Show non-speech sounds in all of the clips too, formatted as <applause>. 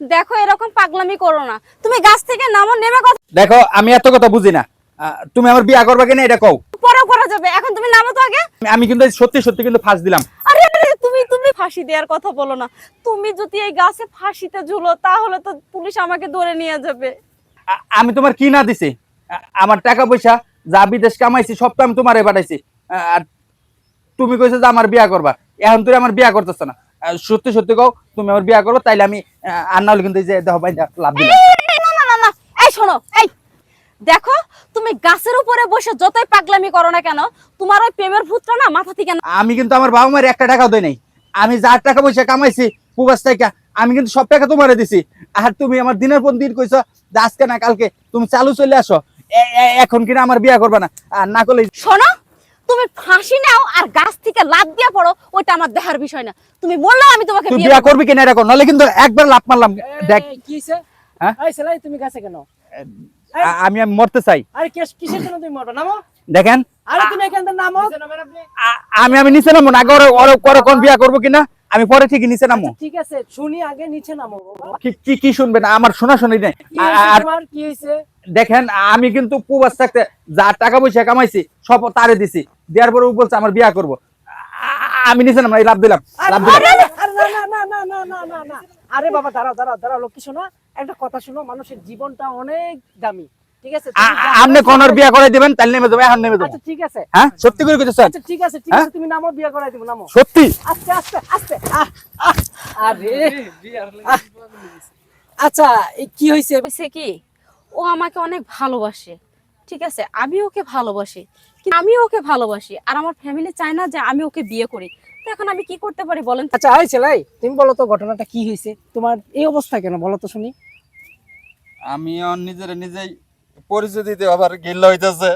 দেখো এরকম পাগলামি করো না। তুমি গাছ থেকে নামো নেমে কথা দেখো আমি এত কথা বুঝি না। তুমি আমার বিয়া করবা কিনা এটা কও। পরেও করা যাবে। এখন তুমি নামো তো আগে। আমি- কিন্তু সত্যি সত্যি কিন্তু ফাঁস দিলাম। আরে তুমি তুমি ফাঁসি দেওয়ার কথা বলো না। তুমি যদি এই গাছে ফাঁসিতে ঝুলো তাহলে তো পুলিশ আমাকে ধরে নিয়ে যাবে। আমি তোমার কি না দিছি? আমার টাকা পয়সা যা বিদেশ কামাইছি সব তো আমি তোমারে পাঠাইছি। আর তুমি কইছো যে আমার বিয়া করবা। এখন তুই আমার বিয়া করতেছ না। সত্যি সত্যি কও তুমি আমার বিয়া করো তাইলে আমি আর না হলে কিন্তু এই যে দেখো ভাই লাভ দিলাম এই, না না না না। এই শোনো এই। দেখো তুমি গাছের উপরে বসে যতই পাগলামি করো না কেন তোমার ওই প্রেমের ভূতটা না মাথা থেকে আমি কিন্তু আমার বাবা মায়ের একটা টাকাও দেই নাই। আমি যার টাকা পয়সা কামাইছি পুবাস থেকে আমি কিন্তু সব টাকা তোমারে দিছি। আর তুমি আমার দিনের পর দিন কইছো আজকে না কালকে তুমি চালু চলে আসো। এখন কিনা আমার বিয়া করবা না। আর না করলে শোনো তুমি ফাঁসি নাও আর গাছ থেকে লাভ দিয়ে পড়ো ওইটা আমার দেখার বিষয় না। তুমি বললেও আমি তোমাকে তুই বিয়ে করবি। কিনা এটা কর নাহলে কিন্তু একবার লাভ মারলাম। দেখ। কি হইছে? হ্যাঁ? এই সেলাই তুমি গাছে কেন? আমি আমি মরতে চাই। আরে কিস- কিসের জন্য তুমি মরবে? নামো? দেখেন। আরে তুমি এখান থেকে নামো। আমি আমি নিচে নামো না। আগে ওরা ওরা করে কোন বিয়া করব কিনা? আমি পরে ঠিকই নিচে নামো ঠিক আছে শুনি আগে নিচে নামো। কি কি শুনবেন আমার শোনা শুনি নাই আর কি হয়েছে দেখেন আমি কিন্তু কুবাস থাকতে যা টাকা পয়সা কামাইছি সব তারে দিছি। দেওয়ার পরে বলছে আমার বিয়া করব। আমি নিচে না লাভ দিলাম লাভ দিলাম। আরে বাবা দাঁড়াও দাঁড়াও দাঁড়াও লক্ষ্মী শোনো একটা কথা শোনো মানুষের জীবনটা অনেক দামি ঠিক আছে? আপনি কনর বিয়া করে দিবেন তাহলে নেমে যাবে এখন নেমে যাবে। আচ্ছা ঠিক আছে। হ্যাঁ সত্যি করে আচ্ছা ঠিক আছে ঠিক আছে হ্যাঁ? তুমি নামও বিয়া করাই দিব নামও সত্যি? আস্তে আস্তে আস্তে আরে আচ্ছা কি হইছে? হইছে কি? ও আমাকে অনেক ভালোবাসে ঠিক আছে? আমি ওকে ভালোবাসি কিন্তু আমি ওকে ভালোবাসি আর আমার ফ্যামিলি চায় না যে আমি ওকে বিয়ে করি। তো এখন আমি কি করতে পারি বলেন তো? আচ্ছা এই ছেলাই তুমি বলো তো ঘটনাটা কি হয়েছে? তোমার এই অবস্থা কেন বলো তো শুনি। আমি নিজের নিজেই পরিচয় দিতে আবার গিল্লা হইতেছে।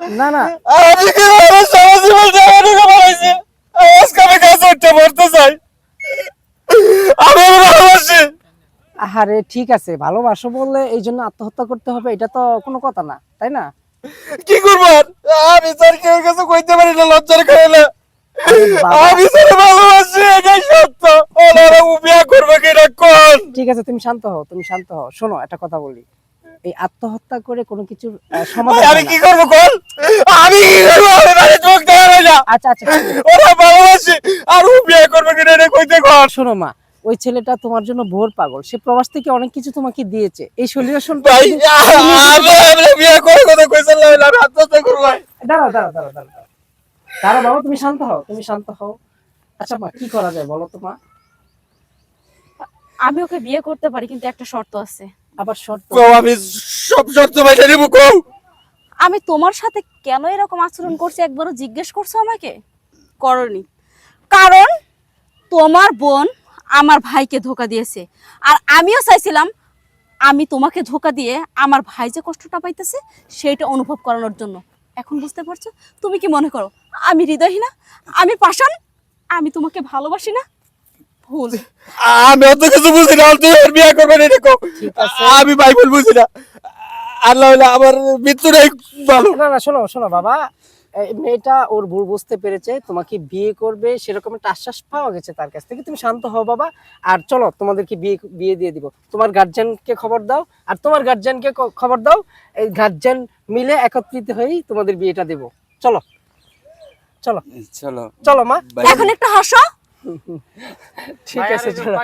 না না। আমি কি আমার সারা জীবন জামানি কামাইছি আজকে আমি কাছে উঠতে মরতে চাই। আমি ওর আরে ঠিক আছে ভালোবাসো বললে এই জন্য আত্মহত্যা করতে হবে এটা তো কোনো কথা না তাই না? কি করব? আমি স্যার কেউ কাছে কইতে পারি না লজ্জার খাইলে আমি স্যার ভালোবাসি এটাই সত্য। ওনারা বিয়া করবে কিনা কোন? ঠিক আছে তুমি শান্ত হও তুমি শান্ত হও। শোনো একটা কথা বলি। এই আত্মহত্যা করে কোনো কিছুর সমাধান আমি কি করব কোন? আমি কি করব? আমি বাড়ি চোখ দেওয়া না। আচ্ছা আচ্ছা ওরা ভালোবাসি আর বিয়ে করবে কিনা এটা কইতে কোন? শোনো মা ওই ছেলেটা তোমার জন্য ভোর পাগল। সে প্রবাস থেকে অনেক কিছু তোমাকে দিয়েছে। এই সলিউশন ভাই আমি আমি বিয়ে করে কথা কইছিলাম আমি আত্মহত্যা করব ভাই। দাঁড়াও দাঁড়াও দাঁড়াও দাঁড়াও দাঁড়াও। দাঁড়াও বাবা তুমি শান্ত হও তুমি শান্ত হও। আচ্ছা মা কি করা যায় বলো তো মা? আমি ওকে বিয়ে করতে পারি কিন্তু একটা শর্ত আছে। আবার শর্ত? আমি সব শর্ত বাইরে নিব কও। আমি তোমার সাথে কেন এরকম আচরণ করছি একবারও জিজ্ঞেস করছ আমাকে? করনি। কারণ তোমার বোন আমার ভাইকে ধোকা দিয়েছে। আর আমিও চাইছিলাম আমি তোমাকে ধোকা দিয়ে আমার ভাই যে কষ্টটা পাইতেছে সেইটা অনুভব করানোর জন্য। এখন বুঝতে পারছ? তুমি কি মনে করো? আমি হৃদয়হীনা? আমি পাষাণ? আমি তোমাকে ভালোবাসি না? ভুল। আমি অত কিছু বুঝি না তুই বিয়ে করবে। আমি বাইবেল বুঝি না। আল্লাহ আমার মৃত্যুটাই ভালো। না না শোনো শোনো বাবা। মেয়েটা ওর ভুল বুঝতে পেরেছে তোমাকে বিয়ে করবে সেরকম একটা আশ্বাস পাওয়া গেছে তার কাছ থেকে। তুমি শান্ত হও বাবা। আর চলো তোমাদেরকে বিয়ে বিয়ে দিয়ে দিব। তোমার গার্জিয়ানকে খবর দাও আর তোমার গার্জিয়ানকে ক- খবর দাও। এই গার্জেন মিলে একত্রিত হয়েই তোমাদের বিয়েটা দেব। চলো। চলো। চলো। চলো মা। এখন একটা হাসো। <laughs> ঠিক আছে চলো।